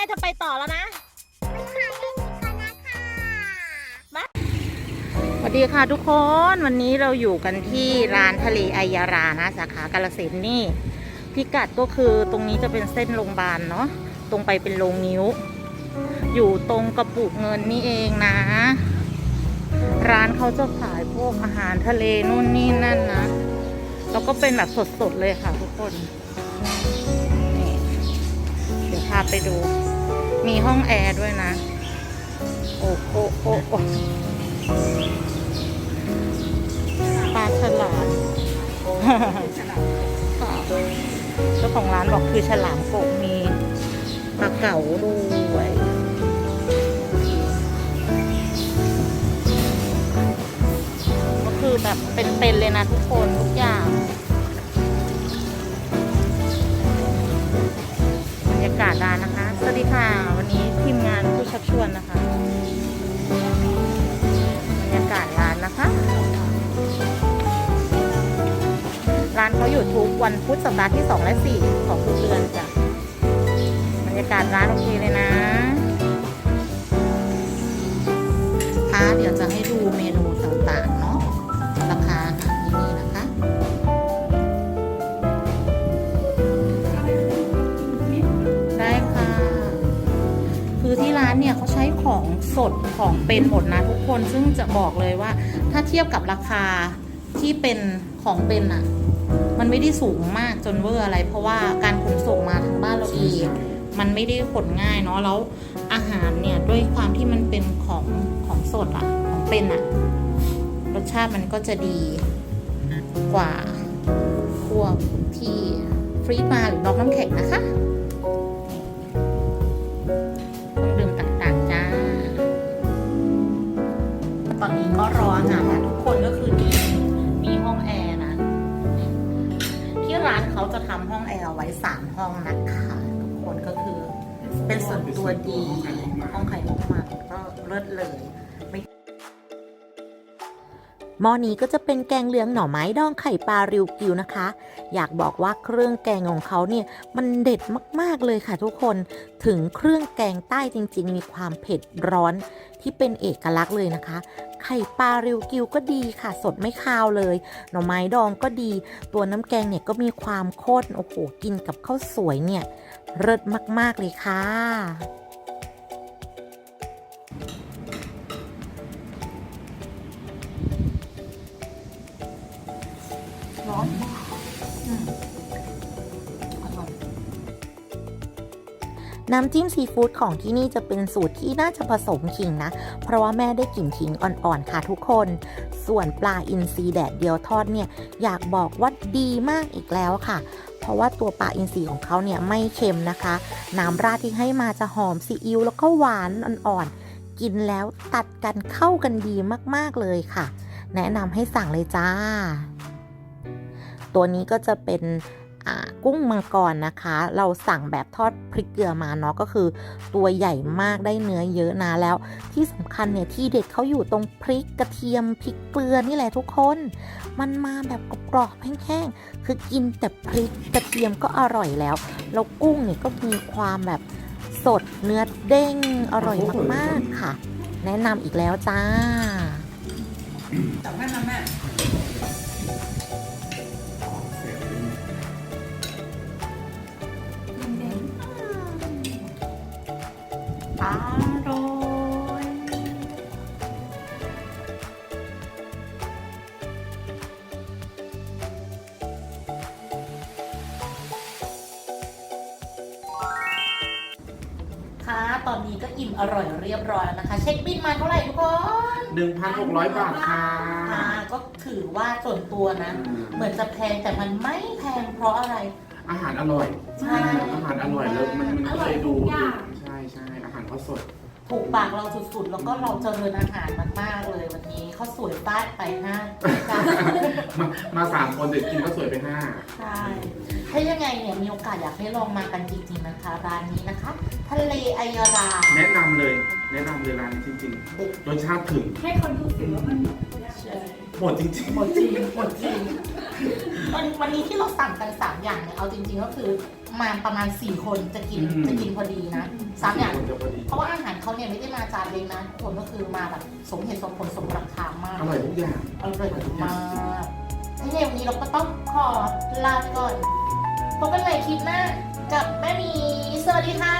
อ้ยจะไปต่อแล้วนะสวัสดีค่ะทุกคนวันนี้เราอยู่กันที่ร้านทะเลไอยารานะสาขากาลสินธุ์นี่ พิกัดก็คือตรงนี้จะเป็นเส้นโรงพยาบาลเนาะตรงไปเป็นโรงนิ้ว อยู่ตรงกระปุกเงินนี่เองนะ ร้านเขาจะขายพวกอาหารทะเลนู่นนี่นั่นนะแล้วก็เป็นแบบสดๆเลยค่ะทุกคนนี่เดี๋ยวพาไปดู มีห้องแอร์ด้วยนะ โอ้โอ้โอ้โอ้ปลาฉลามเจ้าของร้านบอกคือฉลามโกมีปลาเก๋าด้วยก็คือแบบเป็นๆเลยนะทุกคนทุกอย่าง กาศร้านนะคะ สวัสดีค่ะ วันนี้ทีมงานผู้ชักชวนนะคะ บรรยากาศร้านนะคะ ร้านเขาอยู่ทุกวันพุธสัปดาห์ที่ 2 และ 4 ของทุกเดือนจ้ะ บรรยากาศร้านโอเคเลยนะค่ะเดี๋ยวจะให้ดูเมนูต่างๆเนาะ ของเป็นหมดนะทุกคนซึ่งจะบอกเลยว่า ถ้าเทียบกับราคาที่เป็นของเป็นอะมันไม่ได้สูงมากจนเวอร์อะไร เพราะว่าการขนส่งมาทางบ้านเราเองมันไม่ได้ขนง่ายเนาะแล้วอาหารเนี่ยด้วยความที่มันเป็นของของสดอะของเป็นอะรสชาติมันก็จะดีกว่าพวกที่ฟรีดมาหรือนอกน้ำแข็งนะคะ นี้ก็รออาหารนะทุกคนก็คือมีมีห้องแอร์นะ ที่ร้านเขาจะทำห้องแอร์ไว้สามห้องนะคะทุกคนก็คือเป็นส่วนตัวดีห้องไข่มุกมาก็เลิศเลยไม่ หม้อนี้ก็จะเป็นแกงเหลืองหน่อไม้ดองไข่ปลาริวกิวนะคะ อยากบอกว่าเครื่องแกงของเขาเนี่ยมันเด็ดมากๆเลยค่ะทุกคนถึงเครื่องแกงใต้จริง ๆ มีความเผ็ดร้อนที่เป็นเอกลักษณ์เลยนะคะ ไข่ปลาริวกิวก็ดีค่ะ สดไม่คาวเลย หน่อไม้ดองก็ดี ตัวน้ำแกงเนี่ยก็มีความข้นโอ้โหกินกับข้าวสวยเนี่ยเลิศมากๆเลยค่ะ ร้อนมากอืมอร่อยน้ำจิ้มซีฟู้ดของที่นี่จะเป็นสูตรที่น่าจะผสมขิงนะ เพราะว่าแม่ได้กลิ่นขิงอ่อนๆ ค่ะทุกคน ส่วนปลาอินทรีแดดเดียวทอดเนี่ย อยากบอกว่าดีมากอีกแล้วค่ะ เพราะว่าตัวปลาอินทรีของเขาเนี่ยไม่เค็มนะคะ น้ำราดที่ให้มาจะหอมซีอิ๊วแล้วก็หวานอ่อนๆ กินแล้วตัดกันเข้ากันดีมากๆเลยค่ะ แนะนำให้สั่งเลยจ้า ตัวนี้ก็จะเป็นกุ้งมังกรนะคะ เราสั่งแบบทอดพริกเกลือมาเนาะก็คือ ตัวใหญ่มากได้เนื้อเยอะนะแล้ว ที่สำคัญเนี่ยที่เด็ดเขาอยู่ตรงพริกกระเทียมพริกเกลือนี่แหละทุกคน มันมาแบบกรอบๆแห้งๆคือกินแต่พริกกระเทียมก็อร่อยแล้วแล้วกุ้งเนี่ยก็มีความแบบสดเนื้อเด้งอร่อยมากๆค่ะ แนะนำอีกแล้วจ้าอ ร่อยค่ะ ตอนนี้ก็อิ่มอร่อยเรียบร้อยแล้วนะคะ เช็คบินมาเท่าไหร่ทุกคน 1,600 บาทค่ะอ่าก็ถือว่าส่วนตัวนะ เหมือนจะแพงแต่มันไม่แพงเพราะอะไร อาหารอร่อย ใช่ อาหารอร่อยแล้วมันมันอก็ร่เลอยยทุดูกอย่าง ใช่ใช่อาหารเขาสดถูกปากเราสุดๆ แล้วก็เราเจริญอาหารมากๆเลยวันนี้เขาวสวยต้านไปห้าจ้ามามาสามคนเด็กกินก็สวยไปห้าใช่ถ้ายังไงเนี่ยมีโอกาสอยากให้ลองมากันจริงๆนะคะ ร้านนี้นะคะ ทะเลไอยารา แนะนำเลย แนะนำเลยร้านนี้จริงๆรสชาติถึงให้คนดูสิว่ามันหมดจริงหมดจริงหมดจริงวันวันนี้ที่เราสั่งกันสามอย่างเนี่ยเอาจริงๆก็คือ มาประมาณ4คนจะกินอืม จะกินพอดีนะสามอย่างคนจะพอดีเพราะว่าอาหารเขาเนี่ยไม่ได้มาจานเล็กนะทุกคนก็คือมาแบบสมเหตุสมผลสมราคามาก อร่อยทุกอย่าง อร่อยมากที่ในวันนี้เราก็ต้องขอลาไปก่อนพบกันใหม่คลิปหน้ากับแม่หมี สวัสดีค่ะอ่า